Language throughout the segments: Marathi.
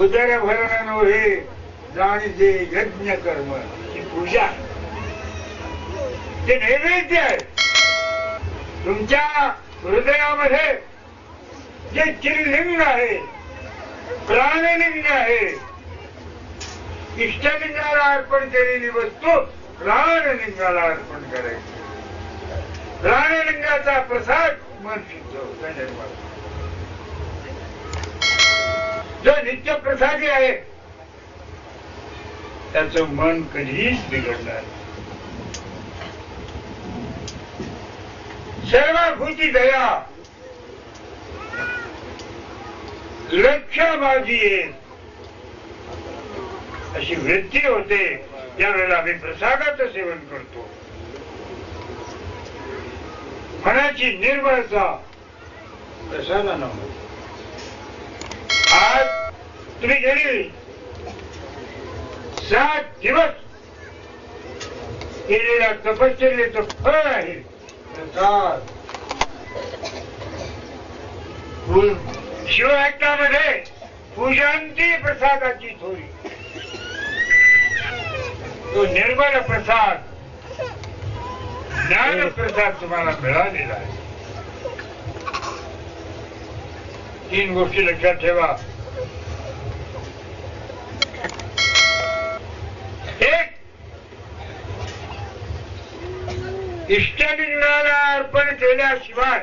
उदर भरण नव्हे जाणीजे यज्ञ कर्म ही पूजा. ते नैवेद्य आहे. तुमच्या हृदयामध्ये जे चिरलिंग आहे प्राणलिंग आहे इष्टलिंगाला अर्पण केलेली वस्तू प्राणलिंगाला अर्पण करायची. प्राणलिंगाचा प्रसाद मन शुद्ध होतं निर्माण जो नित्य प्रसादी आहे त्याच मन कधीच बिघडणार सर्वाभूती दया लक्ष माझी आहे. अशी वृत्ती होते त्यावेळेला आम्ही प्रसादाचं सेवन करतो. मनाची निर्मळता प्रसादानं होते. तुम्ही घरी. सात दिवस केलेल्या तपश्चर्याचं फळ आहे. शिवहट्टामध्ये पूजांती प्रसादाची थोडी तो निर्मल प्रसाद. ज्ञान प्रसाद तुम्हाला मिळालेला आहे. तीन गोष्टी लक्षात ठेवा. इष्टलिंगाला अर्पण केल्याशिवाय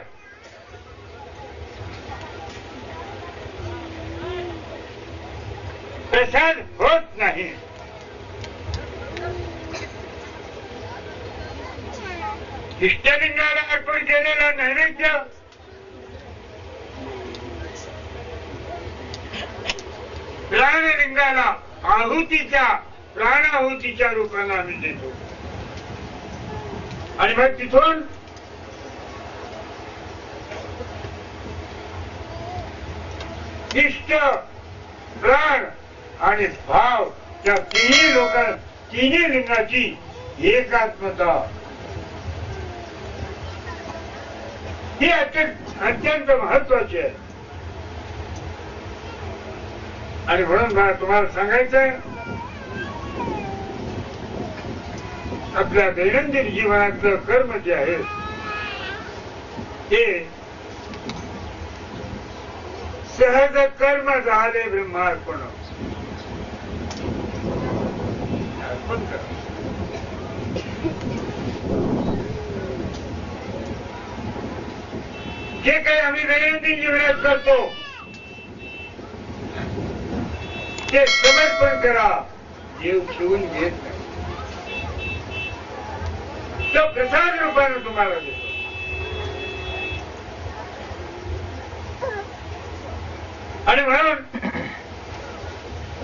प्रसाद होत नाही. इष्टलिंगाला अर्पण केलेला नैवेद्य प्राणलिंगाला आहुतीच्या प्राणाहुतीच्या रूपाने आम्ही देतो. आणि मग तिथून इष्ट प्राण आणि भाव त्या तिन्ही लोक तिन्ही लिंगाची एकात्मता. ही अत्यंत अत्यंत महत्वाची आहे. आणि म्हणून मला तुम्हाला सांगायचंय आपल्या दैनंदिन जीवनातलं कर्म जे आहे ते सहज कर्म झाले ब्रह्मार्पण अर्पण करा. जे काही आम्ही दैनंदिन जीवनात करतो ते समर्पण करा. देव ठेवून घेत तो प्रसाद रूपानं तुम्हाला देतो. आणि म्हणून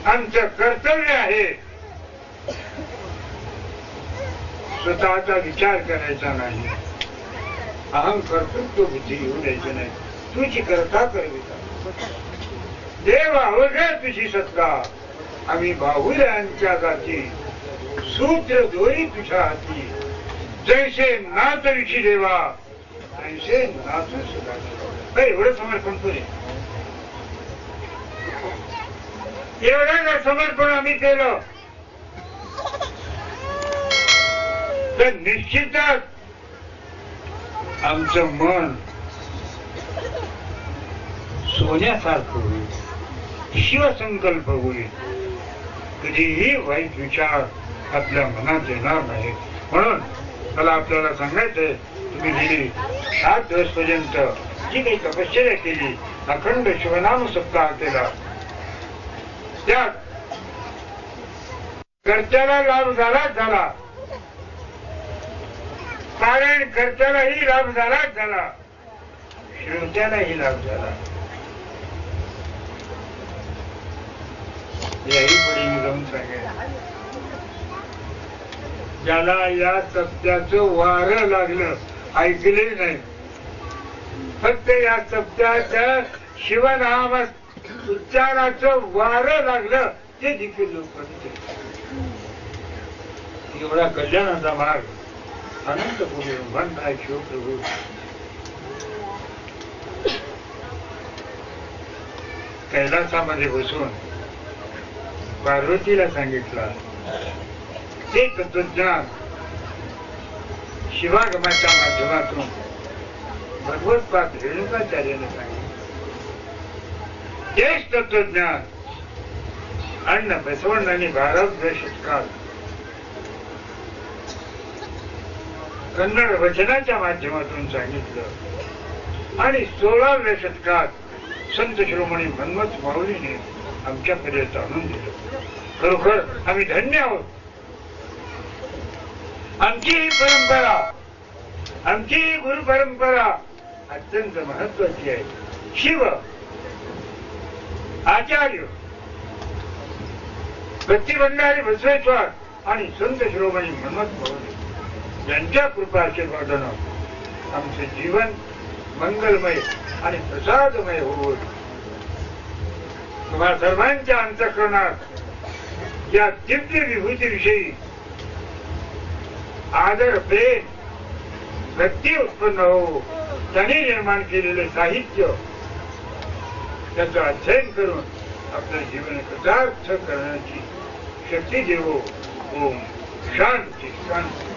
आमचं कर्तव्य आहे स्वतःचा विचार करायचा नाही. अहम कर्तृत्व बुद्धी येऊ द्यायची नाही. तुझी करता करविता. देव अवघ्या तुझी सत्ता. आम्ही बाहुल्यांच्या जाती सूत्र दोरी तुझ्या हाती. जैसे नाथ ऋषी देवा तैसे नाथ सुद्धा एवढं समर्पण करू एवढं जर समर्पण आम्ही केलं तर निश्चितच आमचं मन सोन्यासारखं होईल शिवसंकल्प होईल कधीही वाईट विचार आपल्या मनात येणार नाही म्हणून मला आपल्याला सांगायचंय तुम्ही गेली. सात दिवस पर्यंत जी काही तपश्चर्या केली. अखंड शिवनाम सप्ताह केला त्यात कर्त्याला लाभ झालाच झाला. कारण कर्त्यालाही लाभ झालाच झाला. श्रोत्यालाही लाभ झाला. याही पुढे मी जाऊन सांगेल ज्याला या सप्त्याचं वारं लागलं ऐकले नाही. फक्त या सप्त्याच्या शिवनाम उच्चाराचं वारं लागलं ते देखील लोक एवढा कल्याणाचा मार्ग अनंतपूर्वी म्हणताय शिवप्रभू. कैलासामध्ये बसून पार्वतीला सांगितलं ते तत्वज्ञान शिवागमाच्या माध्यमातून भगवतपाद रेणुकाचार्याने सांगितले. तेच तत्वज्ञान अण्ण बसवण्णांनी बाराव्या शतकात कन्नड वचनाच्या माध्यमातून सांगितलं आणि सोळाव्या शतकात संत शिरोमणी मन्मथ माऊलीने आमच्यापर्यंत आणून दिलं. खरोखर आम्ही धन्य आहोत. आमची ही परंपरा आमची ही गुरु परंपरा अत्यंत महत्वाची आहे. शिव आचार्य भक्तिभंडारी बसवेश्वर आणि संत शिरोमणी मन्मथ माऊली यांच्या कृपा आशीर्वादानं आमचे जीवन मंगलमय आणि प्रसादमय होऊन. तुम्हा सर्वांच्या अंतकरणात या दिव्य विभूतीविषयी आदर प्रेम व्यक्ती उत्पन्न हो. त्यांनी निर्माण केलेले साहित्य त्याचं अध्ययन करून आपल्या जीवन कृतार्थ करण्याची शक्ती देवो. ओम शांती शांती.